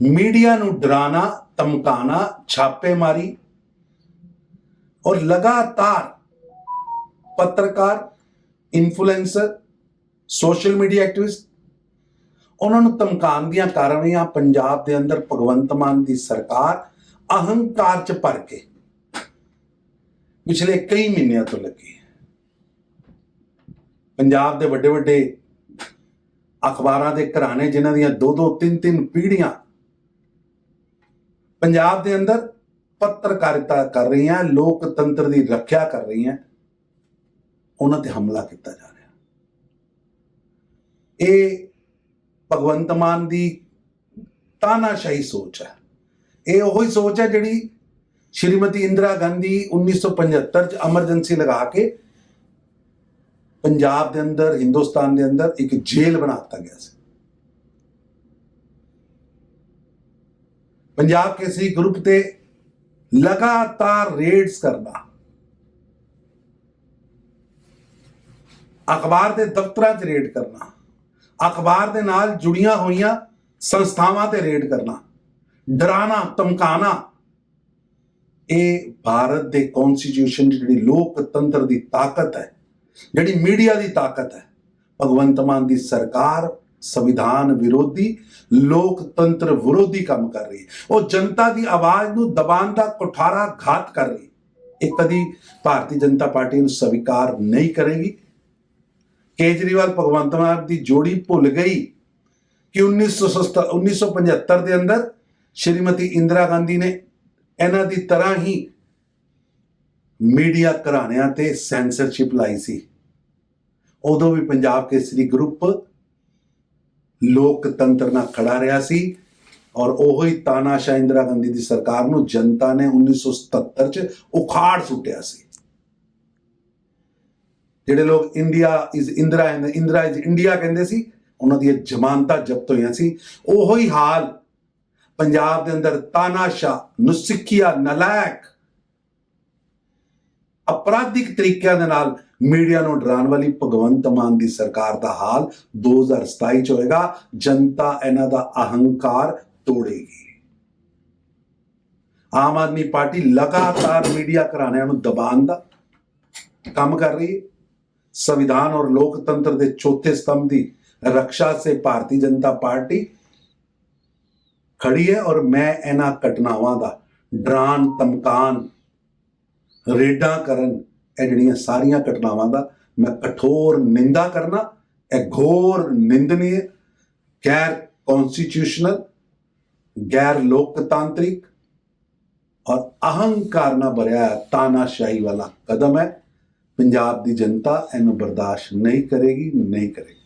Media ਨੂੰ ਡਰਾਣਾ, ਧਮਕਾਣਾ ਛਾਪੇਮਾਰੀ ਔਰ ਲਗਾਤਾਰ ਪੱਤਰਕਾਰ ਇਨਫਲੂਐਂਸਰ ਸੋਸ਼ਲ ਮੀਡੀਆ ਐਕਟਿਵਿਸਟ ਉਹਨਾਂ ਨੂੰ ਧਮਕਾਉਣ ਦੀਆਂ ਕਾਰਵਾਈਆਂ ਪੰਜਾਬ ਦੇ ਅੰਦਰ ਭਗਵੰਤ ਮਾਨ ਦੀ ਸਰਕਾਰ ਅਹੰਕਾਰ ਚ ਭਰ ਕੇ ਪਿਛਲੇ ਕਈ ਮਹੀਨਿਆਂ ਤੋਂ ਲੱਗੀ ਪੰਜਾਬ ਦੇ ਵੱਡੇ ਵੱਡੇ ਅਖਬਾਰਾਂ ਦੇ ਘਰਾਣੇ ਜਿਨ੍ਹਾਂ ਦੀਆਂ ਦੋ ਦੋ ਤਿੰਨ ਤਿੰਨ ਪੀੜ੍ਹੀਆਂ ਪੰਜਾਬ ਦੇ ਅੰਦਰ ਪੱਤਰਕਾਰਿਤਾ ਕਰ ਰਹੀਆਂ, ਲੋਕਤੰਤਰ ਦੀ ਰੱਖਿਆ ਕਰ ਰਹੀਆਂ, ਉਹਨਾਂ ਤੇ ਹਮਲਾ ਕੀਤਾ ਜਾ ਰਿਹਾ। ਇਹ ਭਗਵੰਤ ਮਾਨ ਦੀ ਤਾਨਾਸ਼ਾਹੀ ਸੋਚ ਹੈ। ਇਹ ਉਹੀ ਸੋਚ ਹੈ ਜਿਹੜੀ ਸ਼੍ਰੀਮਤੀ ਇੰਦਰਾ ਗਾਂਧੀ 1975 ਚ ਐਮਰਜੈਂਸੀ ਲਗਾ ਕੇ ਪੰਜਾਬ ਦੇ ਅੰਦਰ, ਹਿੰਦੁਸਤਾਨ ਦੇ ਅੰਦਰ ਇੱਕ ਜੇਲ੍ਹ ਬਣਾ ਦਿੱਤਾ ਗਿਆ ਸੀ। ਪੰਜਾਬ ਕੇਸਰੀ ਗਰੁੱਪ ਤੇ ਲਗਾਤਾਰ ਰੇਡਸ ਕਰਨਾ। ਅਖਬਾਰ ਦੇ ਦਫ਼ਤਰਾਂ 'ਚ ਰੇਡ ਕਰਨਾ। ਅਖਬਾਰ ਦੇ ਨਾਲ ਜੁੜੀਆਂ ਹੋਈਆਂ ਸੰਸਥਾਵਾਂ ਤੇ ਰੇਡ ਕਰਨਾ। ਡਰਾਣਾ, ਧਮਕਾਣਾ। ਇਹ ਭਾਰਤ ਦੇ ਕਨਸਟੀਟਿਊਸ਼ਨ ਦੀ ਜਿਹੜੀ ਲੋਕਤੰਤਰ ਦੀ ਤਾਕਤ ਹੈ, ਜਿਹੜੀ ਮੀਡੀਆ ਦੀ ਤਾਕਤ ਹੈ, ਭਗਵੰਤ ਮਾਨ ਦੀ ਸਰਕਾਰ ਸੰਵਿਧਾਨ ਵਿਰੋਧੀ, ਲੋਕਤੰਤਰ ਵਿਰੋਧੀ ਕੰਮ ਕਰ ਰਹੀ ਹੈ। ਉਹ ਜਨਤਾ ਦੀ ਆਵਾਜ਼ ਨੂੰ ਦਬਾਉਣ ਦਾ ਕੁਠਾਰਾ ਘਾਤ ਕਰ ਰਹੀ ਇਹ ਕਦੀ ਭਾਰਤੀ ਜਨਤਾ ਪਾਰਟੀ ਨੂੰ ਸਵੀਕਾਰ ਨਹੀਂ ਕਰੇਗੀ। ਕੇਜਰੀਵਾਲ ਭਗਵੰਤ ਮਾਨ ਦੀ ਜੋੜੀ ਭੁੱਲ ਗਈ ਕਿ 1970 1975 ਦੇ ਅੰਦਰ ਸ਼੍ਰੀਮਤੀ ਇੰਦਰਾ ਗਾਂਧੀ ਨੇ ਇਹਨਾਂ ਦੀ ਤਰ੍ਹਾਂ ਹੀ ਮੀਡੀਆ ਘਰਾਣਿਆਂ ਤੇ ਸੈਂਸਰਸ਼ਿਪ ਲਾਈ ਸੀ। ਉਦੋਂ ਵੀ ਪੰਜਾਬ ਕੇਸਰੀ ਗਰੁੱਪ ਲੋਕਤੰਤਰ ਨਾਲ ਖੜਾ ਰਿਹਾ ਸੀ ਔਰ ਉਹੋ ਹੀ ਤਾਨਾਸ਼ਾਹ ਇੰਦਰਾ ਗਾਂਧੀ ਦੀ ਸਰਕਾਰ ਨੂੰ ਜਨਤਾ ਨੇ 1977 ਚ ਉਖਾੜ ਸੁੱਟਿਆ ਸੀ। ਜਿਹੜੇ ਲੋਕ India is Indira Indira is India ਕਹਿੰਦੇ ਸੀ, ਉਹਨਾਂ ਦੀਆਂ ਜ਼ਮਾਨਤਾਂ ਜ਼ਬਤ ਹੋਈਆਂ ਸੀ। ਉਹੋ ਹੀ ਹਾਲ ਪੰਜਾਬ ਦੇ ਅੰਦਰ ਤਾਨਾਸ਼ਾਹ, ਨੁਸਿੱਖਿਆ, ਨਲਾਇਕ ਅਪਰਾਧਿਕ ਤਰੀਕਿਆਂ ਦੇ ਨਾਲ ਮੀਡੀਆ ਨੂੰ ਡਰਾਉਣ ਵਾਲੀ ਭਗਵੰਤ ਮਾਨ ਦੀ ਸਰਕਾਰ ਦਾ ਹਾਲ 2027 ਚ ਹੋਏਗਾ। ਜਨਤਾ ਇਹਨਾਂ ਦਾ ਅਹੰਕਾਰ ਤੋੜੇਗੀ। ਆਮ ਆਦਮੀ ਪਾਰਟੀ ਲਗਾਤਾਰ ਮੀਡੀਆ ਘਰਾਣਿਆਂ ਨੂੰ ਦਬਾਉਣ ਦਾ ਕੰਮ ਕਰ ਰਹੀ ਹੈ। ਸੰਵਿਧਾਨ ਔਰ ਲੋਕਤੰਤਰ ਦੇ ਚੌਥੇ ਸਤੰਭ ਦੀ ਰੱਖਿਆ ਸੇ ਭਾਰਤੀ ਜਨਤਾ ਪਾਰਟੀ ਖੜੀ ਹੈ ਔਰ ਮੈਂ ਇਹਨਾਂ ਘਟਨਾਵਾਂ ਦਾ ਡਰਾਨ ਧਮਕਾਨ ਰੇਡਾਂ ਕਰਨ, ਇਹ ਜਿਹੜੀਆਂ ਸਾਰੀਆਂ ਘਟਨਾਵਾਂ ਦਾ ਮੈਂ ਕਠੋਰ ਨਿੰਦਾ ਕਰਨਾ, ਇਹ ਘੋਰ ਨਿੰਦਨੀय ਗੈਰ ਕਨਸਟੀਟਿਊਸ਼ਨਲ ਗੈਰ ਲੋਕਤਾਂਤਰਿਕ ਔਰ ਅਹੰਕਾਰ ਨਾਲ ਭਰਿਆ ਤਾਨਾਸ਼ਾਹੀ ਵਾਲਾ ਕਦਮ ਹੈ। ਪੰਜਾਬ ਦੀ ਜਨਤਾ ਇਹਨੂੰ ਬਰਦਾਸ਼ਤ ਨਹੀਂ ਕਰੇਗੀ ਨਹੀਂ ਕਰੇਗੀ।